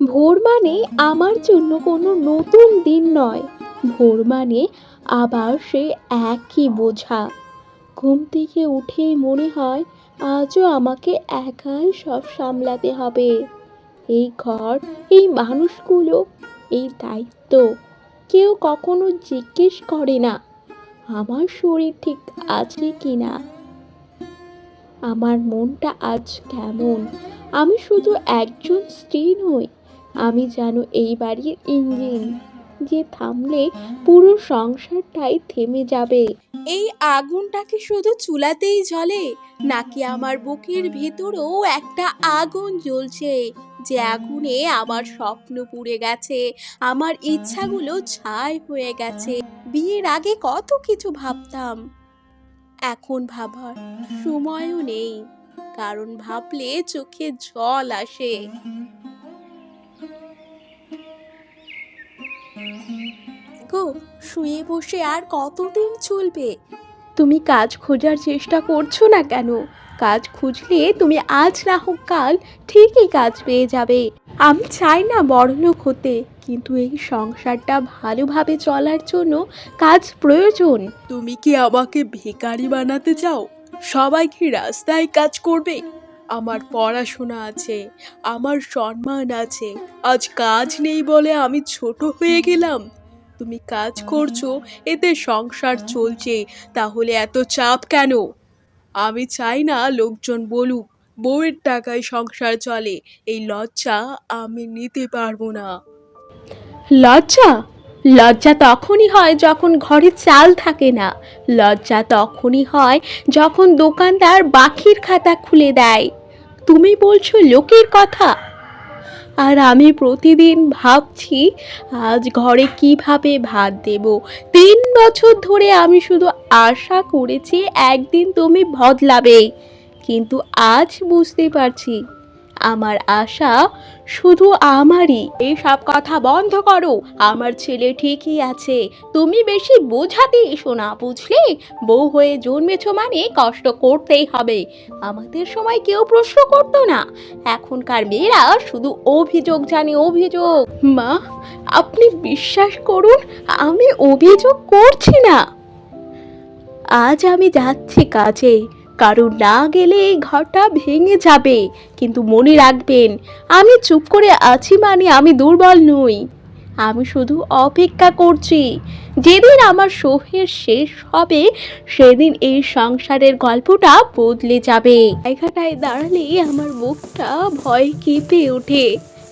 ভোর মানে আমার জন্য কোনো নতুন দিন নয়। ভোর মানে আবার সে একই বোঝা। ঘুম থেকে উঠেই মনে হয় আজও আমাকে একাই সব সামলাতে হবে। এই ঘর, এই মানুষগুলো, এই দায়িত্ব কেউ কখনো জিজ্ঞেস করে না, আমার শরীর ঠিক আছে কি না? আমার মনটা আজ কেমন? আমি শুধু একজন স্ত্রী নই আমি যেন এই বাড়ির ইঞ্জিন যে থামলে পুরো সংসারটাই থেমে যাবে। এই আগুনটাকে শুধু চুলাতেই জ্বলে, নাকি আমার বুকের ভেতরেও একটা আগুন জ্বলছে, যে আগুনে আমার স্বপ্ন পুড়ে গেছে, আমার ইচ্ছাগুলো ছাই হয়ে গেছে। বিয়ের আগে কত কিছু ভাবতাম। এখন ভাবার সময়ও নেই, কারণ ভাবলে চোখে জল আসে। গো শুয়ে বসে আর কতদিন চলবে? তুমি কাজ খোঁজার চেষ্টা করছ না কেন? কাজ খুঁজলে তুমি আজ না হোক কাল ঠিকই কাজ পেয়ে যাবে। আমি চাই না বড়লোক হতে কিন্তু এই সংসারটা ভালোভাবে চলার জন্য কাজ প্রয়োজন। তুমি কি আমাকে ভিখারি বানাতে চাও? সবাই কি রাস্তায় কাজ করবে? আমার পড়াশোনা আছে, আমার সম্মান আছে। আজ কাজ নেই বলে আমি ছোট হয়ে গেলাম। তুমি কাজ করছ, এতে সংসার চলছে, তাহলে এত চাপ কেন? আমি চাই না লোকজন বলুক, বউয়ের টাকায় সংসার চলে, এই লজ্জা আমি নিতে পারব না। লজ্জা? লজ্জা তখনই হয় যখন ঘরে চাল থাকে না। লজ্জা তখনই হয় যখন দোকানদার বাকির খাতা খুলে দেয়। তুমি বলছো লোকের কথা? আর আমি প্রতিদিন ভাবছি, আজ ঘরে কীভাবে ভাত দেব? তিন বছর ধরে আমি শুধু আশা করেছি একদিন তুমি বদলাবে। কিন্তু আজ বুঝতে পারছি আমার আশা শুধু আমারই। এসব কথা বন্ধ করো। আমার ছেলে ঠিকই আছে। তুমি বেশি বোঝাতে এসো না, বুঝলে? বউ হয়ে জন্মেছো মানে কষ্ট করতেই হবে। আমাদের সময় কেউ প্রশ্ন করতো না। এখনকার মেয়েরা শুধু অভিযোগ জানে অভিযোগ। মা, আপনি বিশ্বাস করুন, আমি অভিযোগ করছি না। আজ আমি যাচ্ছি কাজে। কারণ না গেলে এই ঘরটা ভেঙে যাবে। কিন্তু মনে রাখবেন, আমি চুপ করে আছি মানে আমি দুর্বল নই। আমি শুধু অপেক্ষা করছি, যেদিন আমার শোভের শেষ হবে, সেদিন এই সংসারের গল্পটা বদলে যাবে। জায়গাটায় দাঁড়ালে আমার মুখটা ভয় কেঁপে ওঠে।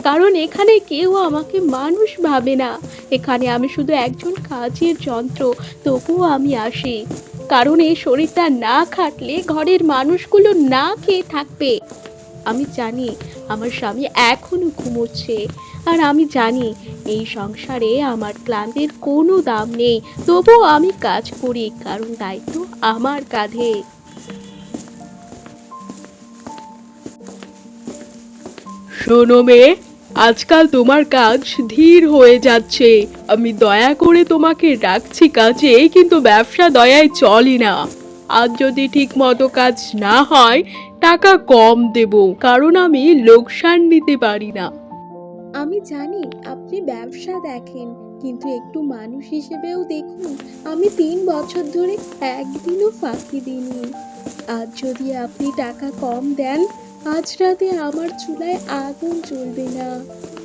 কারণ এখানে কেউ আমাকে মানুষ ভাবে না। এখানে আমি শুধু একজন কাজের যন্ত্র, তবুও আমি আসি। কারণ এই শরীরটা না খাটলে ঘরের মানুষগুলো না খেয়ে থাকবে। আমি জানি আমার স্বামী এখনও ঘুমোচ্ছে। আর আমি জানি এই সংসারে আমার ক্লান্তির কোনো দাম নেই। তবুও আমি কাজ করি, কারণ দায়িত্ব আমার কাঁধে। শোনো মেয়ে আজকাল তোমার কাজ ধীর হয়ে যাচ্ছে। আমি দয়া করে তোমাকে রাখছি কাজে, কিন্তু ব্যবসা দয়ায় চলে না। আজ যদি ঠিক মতো কাজ না হয়, টাকা কম দেব, কারণ আমি লোকসান নিতে পারি না। আমি জানি আপনি ব্যবসা দেখেন, কিন্তু একটু মানুষ হিসেবেও দেখুন, আমি তিন বছর ধরে একদিনও ফাঁকি দিইনি। আজ যদি আপনি টাকা কম দেন আজ রাতে আমার চুলায় আগুন চলবে না।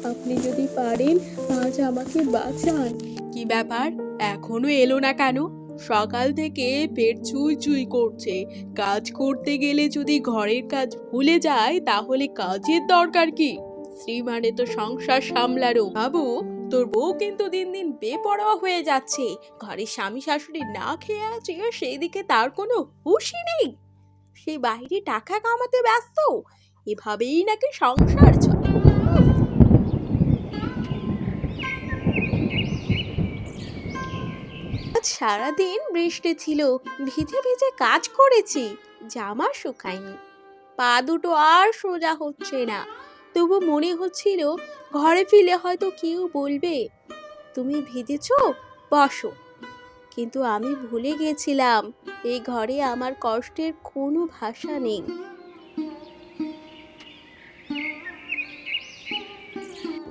আপনি যদি পারেন, আজ আমাকে বাঁচান। কি ব্যাপার? এখনও এলো না কেন? সকাল থেকে পেট চুই চুই করছে। কাজ করতে গেলে যদি ঘরের কাজ ভুলে যায়, তাহলে কাজের দরকার কি? স্ত্রী মানে তো সংসার সামলারও বাবু, তোর বউ কিন্তু দিন দিন বেপরোয়া হয়ে যাচ্ছে। ঘরে স্বামী শাশুড়ি না খেয়ে আছে সেই দিকে তার কোনো হুশই নেই। সে বাইরে টাকা কামাতে ব্যস্ত? এভাবেই নাকি সংসার চলে। সারাদিন বৃষ্টি ছিল, ভিজে ভিজে কাজ করেছি, জামা শুকায়নি। পা দুটো আর সোজা হচ্ছে না। তবু মনে হচ্ছিল, ঘরে ফিরে হয়তো কেউ বলবে, তুমি ভিজেছো? বসো। কিন্তু আমি ভুলে গেছিলাম এই ঘরে আমার কষ্টের কোনো ভাষা নেই।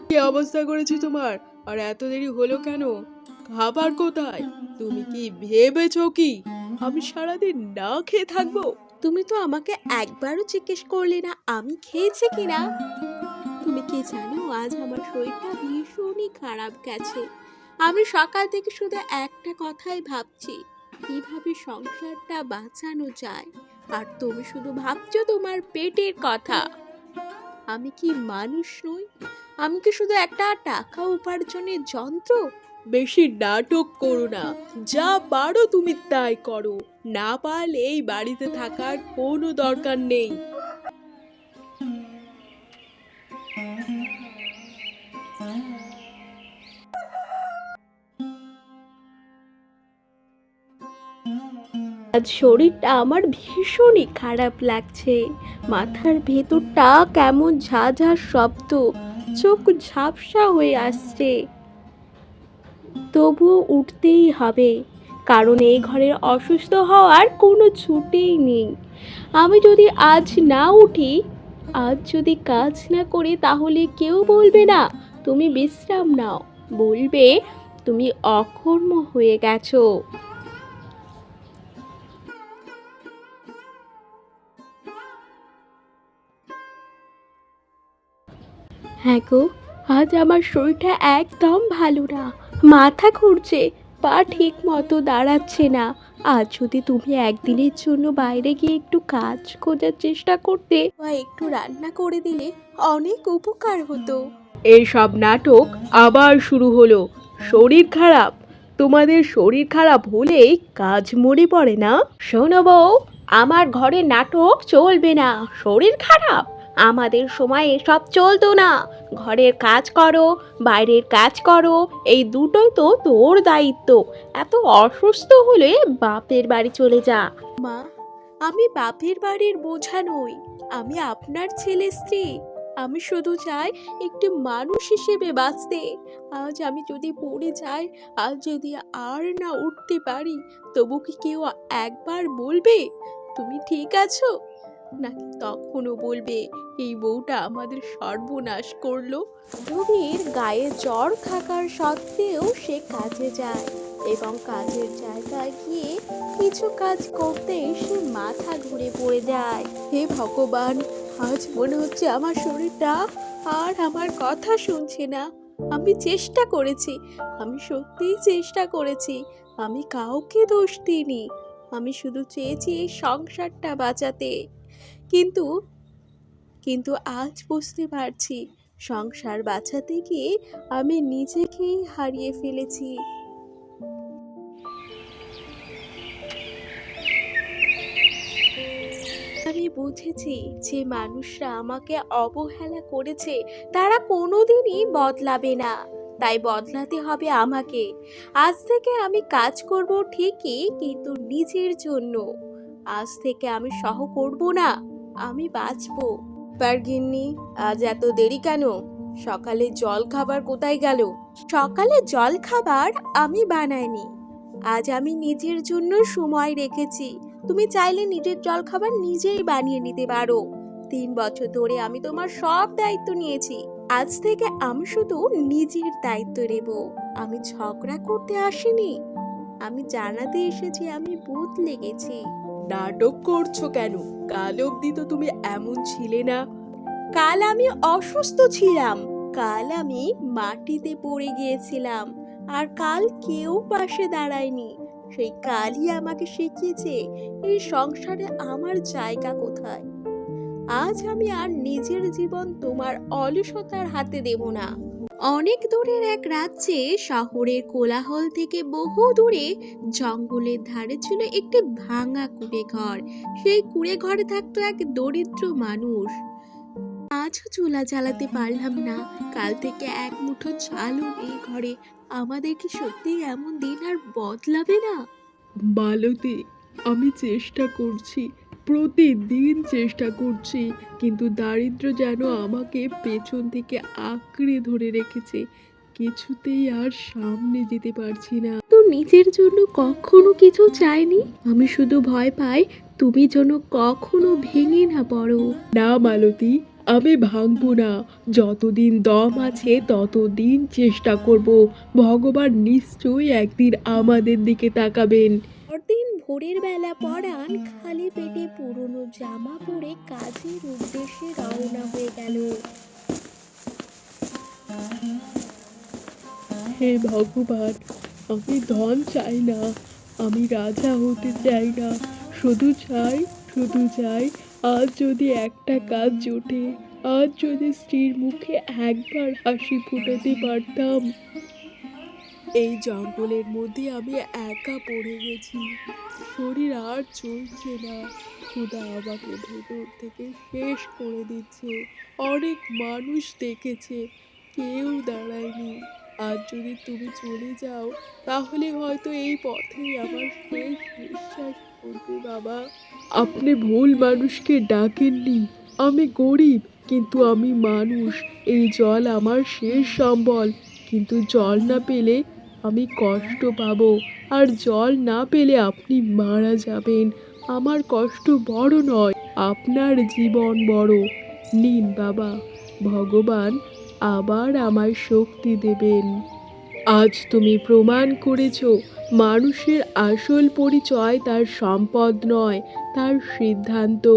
কি অবস্থা করেছি তোমার? আর এত দেরি হলো কেন? খাবার কোথায়? তুমি কি ভেবেছো কি? আমি সারাদিন না খেয়ে থাকব? তুমি তো আমাকে একবারও জিজ্ঞেস করলে না আমি খেয়েছি কিনা? তুমি কি জানো আজ আমার শরীরটা ভীষণই খারাপ গেছে। আমি সকাল থেকে শুধু একটা কথাই ভাবছি, কীভাবে সংসারটা বাঁচানো যায়? আর তুমি শুধু ভাবছ তোমার পেটের কথা। আমি কি মানুষ নই? আমি কি শুধু একটা টাকা উপার্জনের যন্ত্র? বেশি নাটক করো না। যা পারো তুমি তাই করো। না পারলে এই বাড়িতে থাকার কোনো দরকার নেই। আজ শরীরটা আমার ভীষণই খারাপ লাগছে। মাথার ভেতরটা কেমন ঝা ঝাঝা শব্দ, চোখ ঝাপসা হয়ে আসছে। তবুও উঠতেই হবে, কারণ এই ঘরের অসুস্থ হওয়ার কোনো ছুটেই নেই। আমি যদি আজ না উঠি, আজ যদি কাজ না করি তাহলে কেউ বলবে না, তুমি বিশ্রাম নাও। বলবে, তুমি অকর্ম হয়ে গেছো। হ্যাঁ গো, আজ আমার শরীরটা একদম ভালো না। মাথা ঘুরছে, পা ঠিক মতো দাঁড়াচ্ছে না। আজ যদি তুমি একদিনের জন্য বাইরে গিয়ে একটু কাজ খোঁজার চেষ্টা করতে বা একটু রান্না করে দিলে অনেক উপকার হতো। এই সব নাটক আবার শুরু হলো। শরীর খারাপ। তোমাদের শরীর খারাপ হলেই কাজ মরে পড়ে না? শোনো বউ, আমার ঘরে নাটক চলবে না। শরীর খারাপ। আমাদের সময় এসব চলতো না। ঘরের কাজ করো, বাইরের কাজ করো, এই দুটোই তো তোর দায়িত্ব। এত অসুস্থ হলে বাপের বাড়ি চলে যা। মা, আমি বাপের বাড়ির বোঝা নই। আমি আপনার ছেলে স্ত্রী। আমি শুধু চাই একটি মানুষ হিসেবে বাঁচতে। আজ আমি যদি পড়ে যাই, আজ যদি আর না উঠতে পারি, তবু কি কেউ একবার বলবে, তুমি ঠিক আছো? নাকি তখনও বলবে এই বউটা আমাদের সর্বনাশ করল রবির গায়ে জ্বর থাকার সত্ত্বেও সে কাজে যায় এবং কাজের জায়গায় গিয়ে কিছু কাজ করতে সে মাথা ঘুরে পড়ে যায়। হে ভগবান আজ মনে হচ্ছে আমার শরীরটা আর আমার কথা শুনছে না। আমি চেষ্টা করেছি আমি সত্যিই চেষ্টা করেছি আমি কাউকে দোষ দিইনি। আমি শুধু চেয়েছি এই সংসারটা বাঁচাতে। কিন্তু কিন্তু আজ বুঝতে পারছি, সংসার বাঁচাতে গিয়ে আমি নিজেকেই হারিয়ে ফেলেছি। আমি বুঝেছি যে মানুষরা আমাকে অবহেলা করেছে, তারা কোনোদিনই বদলাবে না। তাই বদলাতে হবে আমাকে। আজ থেকে আমি কাজ করব ঠিকই, কিন্তু নিজের জন্য। আজ থেকে আমি সহ করব না। আমি বাঁচবো। পারগিন্নি আজ এত দেরি কেন? সকালে জল খাবার কোথায় গেল? সকালে জল খাবার আমি বানাইনি। আজ আমি নিজের জন্য সময় রেখেছি। তুমি চাইলে নিজের জল খাবার নিজেই বানিয়ে নিতে পারো। তিন বছর ধরে আমি তোমার সব দায়িত্ব নিয়েছি। আজ থেকে আমি শুধু নিজের দায়িত্ব নেব। আমি ঝগড়া করতে আসিনি। আমি জানাতে এসেছি আমি বদলে গেছি নাটক করছ কেন? কাল অবধি তো তুমি এমন ছিলে না। কাল আমি অসুস্থ ছিলাম। কাল আমি মাটিতে পড়ে গিয়েছিলাম। আর কাল কেউ পাশে দাঁড়ায়নি। সেই কালই আমাকে শিখিয়েছে, এই সংসারে আমার জায়গা কোথায়? আজ আমি আর নিজের জীবন তোমার অলসতার হাতে দেব না। অনেক দূরের এক রাজ্যে শহরের কোলাহল থেকে বহু দূরে জঙ্গলের ধারে ছিল একটি ভাঙা কুড়ে ঘর সেই কুড়ে ঘরে থাকতো এক দরিদ্র মানুষ। আজও চুলা জ্বালাতে পারলাম না। কাল থেকে এক মুঠো চালও এই ঘরে। আমাদের কি সত্যি এমন দিন আর বদলাবে না? মালতী আমি চেষ্টা করছি প্রতিদিন চেষ্টা করছি কিন্তু দারিদ্র যেন আমাকে পেছন থেকে আঁকড়ে ধরে রেখেছে কিছুতেই আর সামনে যেতে পারছি না। তো নিজের জন্য কখনো কিছু চাইনি? আমি শুধু ভয় পাই তুমি যেন কখনো ভেঙে না পড়ো। না মালতী আমি ভাঙবো না। যতদিন দম আছে ততদিন চেষ্টা করব। ভগবান নিশ্চয়ই একদিন আমাদের দিকে তাকাবেন। ভোরের বেলা পরাণ খালি পেটে পুরনো জামা পরে কাজের উদ্দেশ্যে রওনা হয়ে গেল। হে ভগবান, আমি ধন চাই না, আমি রাজা হতে চাই না, শুধু চাই শুধু চাই, আজ যদি একটা কাজ জোটে, আজ যদি স্ত্রীর মুখে একবার হাসি ফোটাতে পারতাম। এই জঙ্গলের মধ্যে আমি একা পড়ে গেছি। শরীর আর চলছে না। ক্ষুধা আমাকে ভেতর থেকে শেষ করে দিচ্ছে। অনেক মানুষ দেখেছে। কেউ দাঁড়ায়নি। আর যদি তুমি চলে যাও, তাহলে হয়তো এই পথেই আমার শেষ নিঃশ্বাস করবে বাবা। আপনি ভুল মানুষকে ডাকেননি। আমি গরিব, কিন্তু আমি মানুষ। এই জল আমার শেষ সম্বল। কিন্তু জল না পেলে আমি কষ্ট পাবো। আর জল না পেলে আপনি মারা যাবেন। আমার কষ্ট বড় নয়, আপনার জীবন বড়। নিন বাবা, ভগবান আবার আমায় শক্তি দেবেন। আজ তুমি প্রমাণ করেছ, মানুষের আসল পরিচয় তার সম্পদ নয়, তার সিদ্ধান্ত।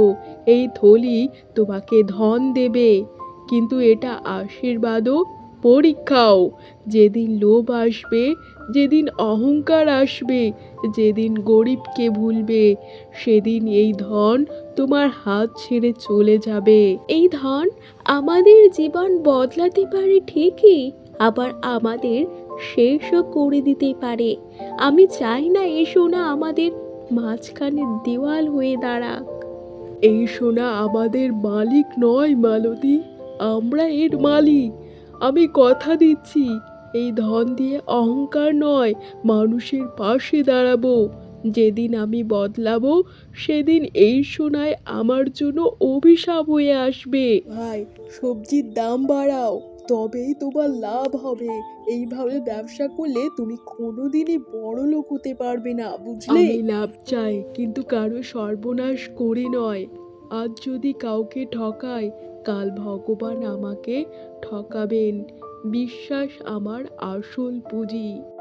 এই থলি তোমাকে ধন দেবে, কিন্তু এটা আশীর্বাদও পরীক্ষাও। যেদিন লোভ আসবে, যেদিন অহংকার আসবে, যেদিন গরিবকে ভুলবে, সেদিন এই ধন তোমার হাত ছেড়ে চলে যাবে। এই ধন আমাদের জীবন বদলাতে পারে ঠিকই, আবার আমাদের শেষও করে দিতে পারে। আমি চাই না এই সোনা আমাদের মাঝখানে দেওয়াল হয়ে দাঁড়াক। এই সোনা আমাদের মালিক নয়, মালতী। আমরা এর মালিক। আমি কথা দিচ্ছি। এই ধন দিয়ে অহংকার নয় মানুষের পাশে দাঁড়াবো। যেদিন আমি বদলাবো সেদিন এই সোনায় আমার জন্য অভিশাপ হয়ে আসবে। ভাই সবজির দাম বাড়াও তবেই তোমার লাভ হবে। এইভাবে ব্যবসা করলে তুমি কোনোদিনই বড় লোক হতে পারবে না বুঝলে? আমি লাভ চাই কিন্তু কারও সর্বনাশ করে নয়। আজ যদি কাউকে ঠকাই কাল ভগবান আমাকে ঠকাবেন। বিশ্বাস আমার আসল পুঁজি।